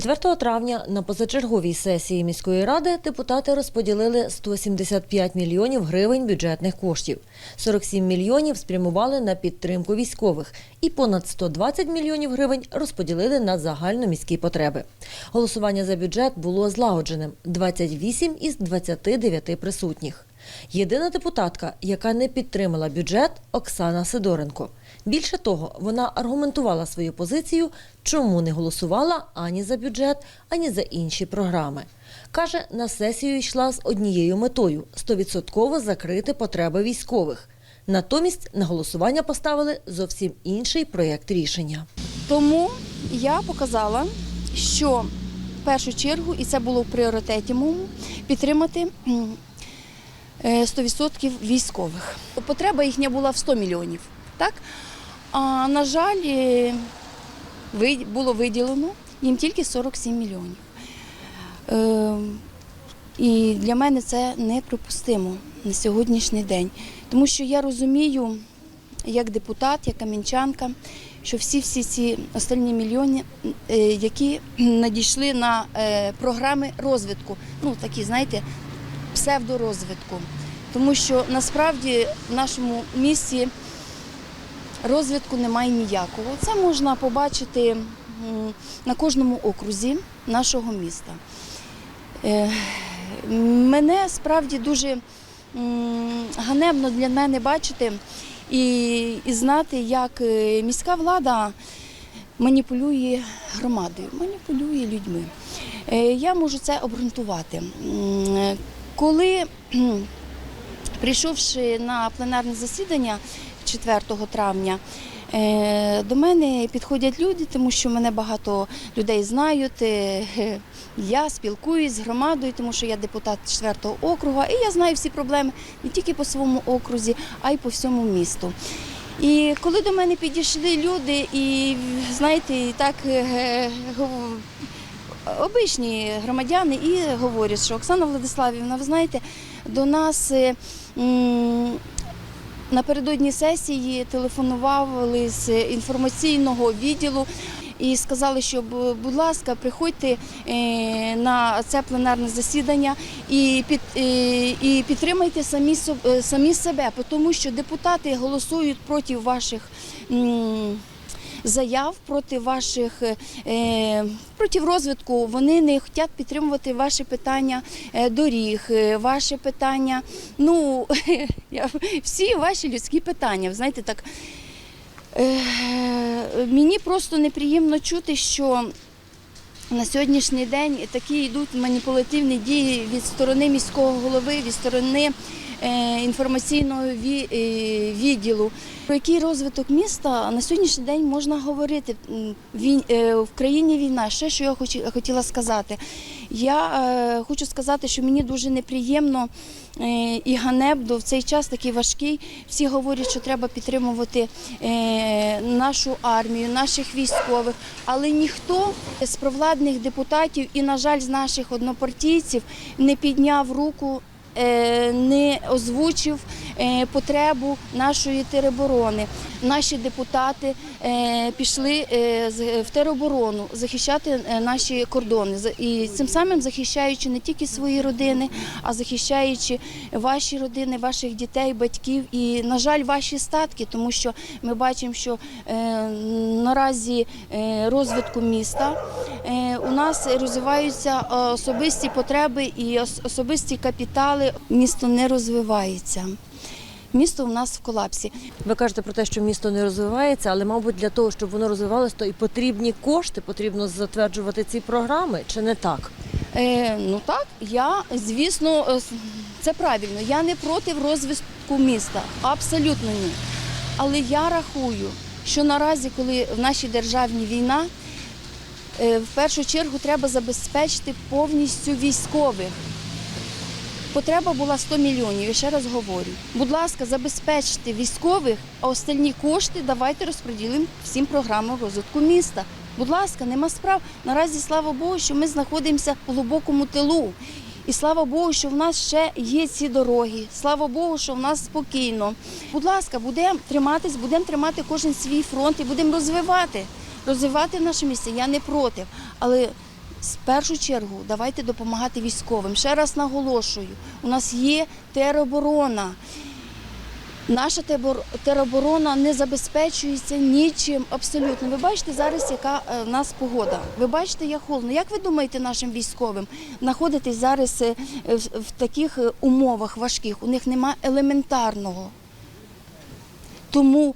4 травня на позачерговій сесії міської ради депутати розподілили 175 мільйонів гривень бюджетних коштів. 47 мільйонів спрямували на підтримку військових і понад 120 мільйонів гривень розподілили на загальноміські потреби. Голосування за бюджет було злагодженим – 28 із 29 присутніх. Єдина депутатка, яка не підтримала бюджет – Оксана Сидоренко. Більше того, вона аргументувала свою позицію, чому не голосувала ані за бюджет, ані за інші програми. Каже, на сесію йшла з однією метою – стовідсотково закрити потреби військових. Натомість на голосування поставили зовсім інший проєкт рішення. Тому я показала, що в першу чергу, і це було в пріоритеті моєму, підтримати м, е, 100% військових. Потреба їхня була в 100 мільйонів. Так? А на жаль, е, було виділено їм тільки 47 мільйонів. Е, І для мене це неприпустимо на сьогоднішній день. Тому що я розумію, як депутат, як камінчанка, що всі всі ці останні мільйони, е, які надійшли на програми розвитку, ну такі, знаєте, псевдорозвитку. Тому що насправді в нашому місті розвитку немає ніякого. Це можна побачити на кожному окрузі нашого міста. Е, Мене справді дуже ганебно для мене бачити і, і знати, як е, міська влада маніпулює громадою, маніпулює людьми. Е, Я можу це обґрунтувати. Коли, прийшовши на пленарне засідання 4 травня, е, до мене підходять люди, тому що мене багато людей знають. е, Я спілкуюсь з громадою, тому що я депутат 4 округу, і я знаю всі проблеми не тільки по своєму окрузі, а й по всьому місту. І коли до мене підійшли люди, і знаєте, і так е, обичні громадяни і говорять, що Оксана Владиславівна, ви знаєте, до нас е, напередодні сесії телефонували з інформаційного відділу. І сказали, що будь ласка, приходьте е, на це пленарне засідання і під е, і підтримайте самі самі себе, тому що депутати голосують проти ваших. Заяв проти ваших е, проти розвитку вони не хочуть підтримувати ваші питання е, доріг, е, ваші питання. Ну всі ваші людські питання. Знаєте, так мені просто неприємно чути, що на сьогоднішній день такі йдуть маніпулятивні дії від сторони міського голови, від сторони е, інформаційного е, відділу. Про який розвиток міста на сьогоднішній день можна говорити? Е, в країні війна. Ще що я хотіла сказати. Я хочу сказати, що мені дуже неприємно і ганебно в цей час такий важкий. Всі говорять, що треба підтримувати нашу армію, наших військових, але ніхто з провладних депутатів і, на жаль, з наших однопартійців не підняв руку. е, Не озвучив потребу нашої тероборони. Наші депутати е, пішли е, в тероборону захищати е, наші кордони і цим самим захищаючи не тільки свої родини, а захищаючи ваші родини, ваших дітей, батьків і, на жаль, ваші статки, тому що ми бачимо, що е, наразі е, розвитку міста е, у нас розвиваються е, особисті потреби і особисті капітали. Місто не розвивається. Місто у нас в колапсі. Ви кажете про те, що місто не розвивається, але, мабуть, для того, щоб воно розвивалося, то і потрібні кошти, потрібно затверджувати ці програми, чи не так? Е, ну так, я, звісно, е, це правильно. Я не проти розвитку міста, абсолютно ні. Але я рахую, що наразі, коли в нашій державі війна, е, в першу чергу треба забезпечити повністю військових. Потреба була 100 мільйонів, я ще раз говорю. Будь ласка, забезпечте військових, а остальні кошти давайте розподілимо всім програмам розвитку міста. Будь ласка, нема справ. Наразі слава Богу, що ми знаходимося в глибокому тилу. І слава Богу, що в нас ще є ці дороги. Слава Богу, що в нас спокійно. Будь ласка, будемо триматись, будемо тримати кожен свій фронт і будемо розвивати. Розвивати наше місце. Я не проти. Але в першу чергу давайте допомагати військовим. Ще раз наголошую, у нас є тероборона. Наша тероборона не забезпечується нічим абсолютно. Ви бачите зараз, яка е, в нас погода. Ви бачите, як холодно. Як ви думаєте нашим військовим знаходитись зараз е, в, таких е, умовах важких? У них немає елементарного. Тому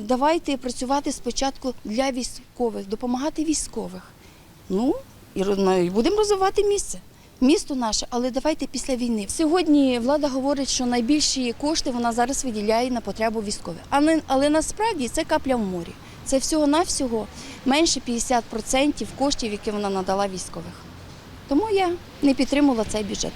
давайте працювати спочатку для військових, допомагати військових. Ну і будемо розвивати місце. Місто наше, але давайте після війни. Сьогодні влада говорить, що найбільші кошти вона зараз виділяє на потребу військових. Але, але насправді це капля в морі. Це всього-навсього менше 50% коштів, які вона надала військових. Тому я не підтримувала цей бюджет.